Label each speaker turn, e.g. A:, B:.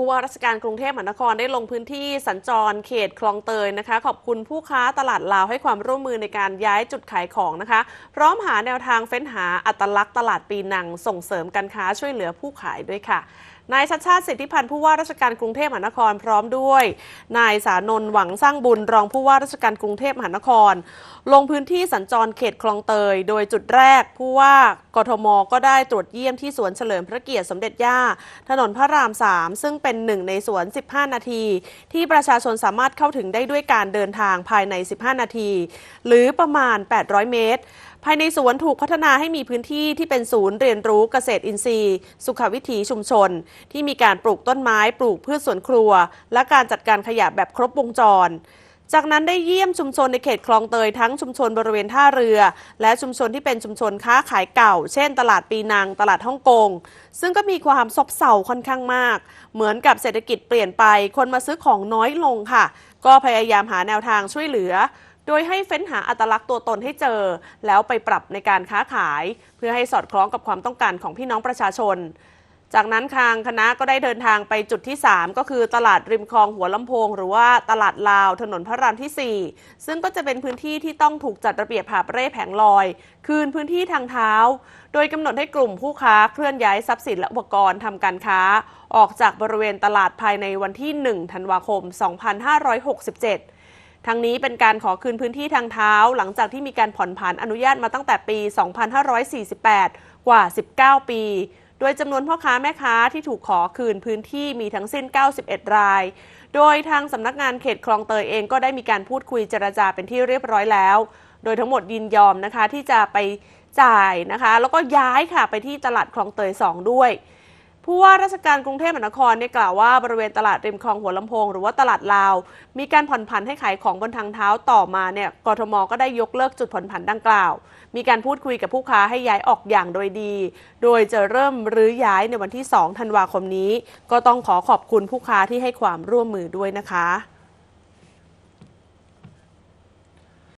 A: ผู้ว่าราชการกรุงเทพมหานครได้ลงพื้นที่สัญจรเขตคลองเตยนะคะ ขอบคุณผู้ค้าตลาดลาวให้ความร่วมมือในการย้ายจุดขายของนะคะ พร้อมหาแนวทางเฟ้นหาอัตลักษณ์ตลาดปีนัง ส่งเสริมการค้าช่วยเหลือผู้ขายด้วยค่ะ นายชัดชาติสิทธิพันธ์ผู้ว่าราชการกรุงเทพมหานครพร้อมด้วย นายสานนท์หวังสร้างบุญรองผู้ว่าราชการกรุงเทพมหานคร ลงพื้นที่สัญจรเขตคลองเตย โดยจุดแรกผู้ว่ากทมก็ได้ตรวจเยี่ยมที่สวนเฉลิมพระเกียรติสมเด็จย่า ถนนพระราม 3 ซึ่งเป็นหนึ่งในสวน 15 นาที ที่ประชาชนสามารถเข้าถึงได้ด้วยการเดินทางภายใน 15 นาที หรือประมาณ 800 เมตร ภายในสวนถูกพัฒนาให้มีพื้นที่ที่เป็นศูนย์เรียนรู้เกษตรอินทรีย์ สุขวิถีชุมชน ที่มีการปลูกต้นไม้ ปลูกพืชสวนครัว และการจัดการขยะแบบครบวงจรจากนั้นได้เยี่ยมชุมชนในเขตคลองเตยทั้งชุมชนบริเวณท่าเรือ และชุมชนที่เป็นชุมชนค้าขายเก่า เช่น ตลาดปีนังตลาดฮ่องกง ซึ่งก็มีความซบเซาค่อนข้างมาก เหมือนกับเศรษฐกิจเปลี่ยนไป คนมาซื้อของน้อยลงค่ะ ก็พยายามหาแนวทางช่วยเหลือ โดยให้เฟ้นหาอัตลักษณ์ตัวตนให้เจอ แล้วไปปรับในการค้าขาย เพื่อให้สอดคล้องกับความต้องการของพี่น้องประชาชน จากนั้นทางคณะก็ได้เดินทางไปจุดที่ 3 ก็คือตลาดริมคลองหัวลำโพง หรือว่าตลาดลาวถนนพระรามที่ 4 ซึ่งก็จะเป็นพื้นที่ที่ต้องถูกจัดระเบียบหาบเร่แผงลอย คืนพื้นที่ทางเท้า โดยกำหนดให้กลุ่มผู้ค้าเคลื่อนย้ายทรัพย์สินและอุปกรณ์ทำการค้า ออกจากบริเวณตลาดภายในวันที่ 1 ธันวาคม 2567 ทั้งนี้เป็นการขอคืนพื้นที่ทางเท้า หลังจากที่มีการผ่อนผันอนุญาตมาตั้งแต่ปี 2548 กว่า 19 ปี โดยจำนวนพ่อค้าแม่ค้าที่ถูกขอคืนพื้นที่มีทั้งสิ้น 91 ราย โดยทางสำนักงานเขตคลองเตยเองก็ได้มีการพูดคุยเจรจาเป็นที่เรียบร้อยแล้ว โดยทั้งหมดยินยอมนะคะที่จะไปจ่ายนะคะ แล้วก็ย้ายค่ะไปที่ตลาดคลองเตย 2 ด้วย ผู้ว่าราชการกรุงเทพมหานครเนี่ยกล่าวว่าบริเวณตลาดริมคลองหัวลำโพง หรือว่าตลาดลาว มีการผ่อนผันให้ขายของบนทางเท้าต่อมาเนี่ยกทมก็ได้ยกเลิกจุดผ่อนผันดังกล่าว มีการพูดคุยกับผู้ค้าให้ย้ายออกอย่างโดยดี โดยจะเริ่มรื้อย้ายในวันที่ 2 ธันวาคมนี้ ก็ต้องขอขอบคุณผู้ค้าที่ให้ความร่วมมือด้วยนะคะ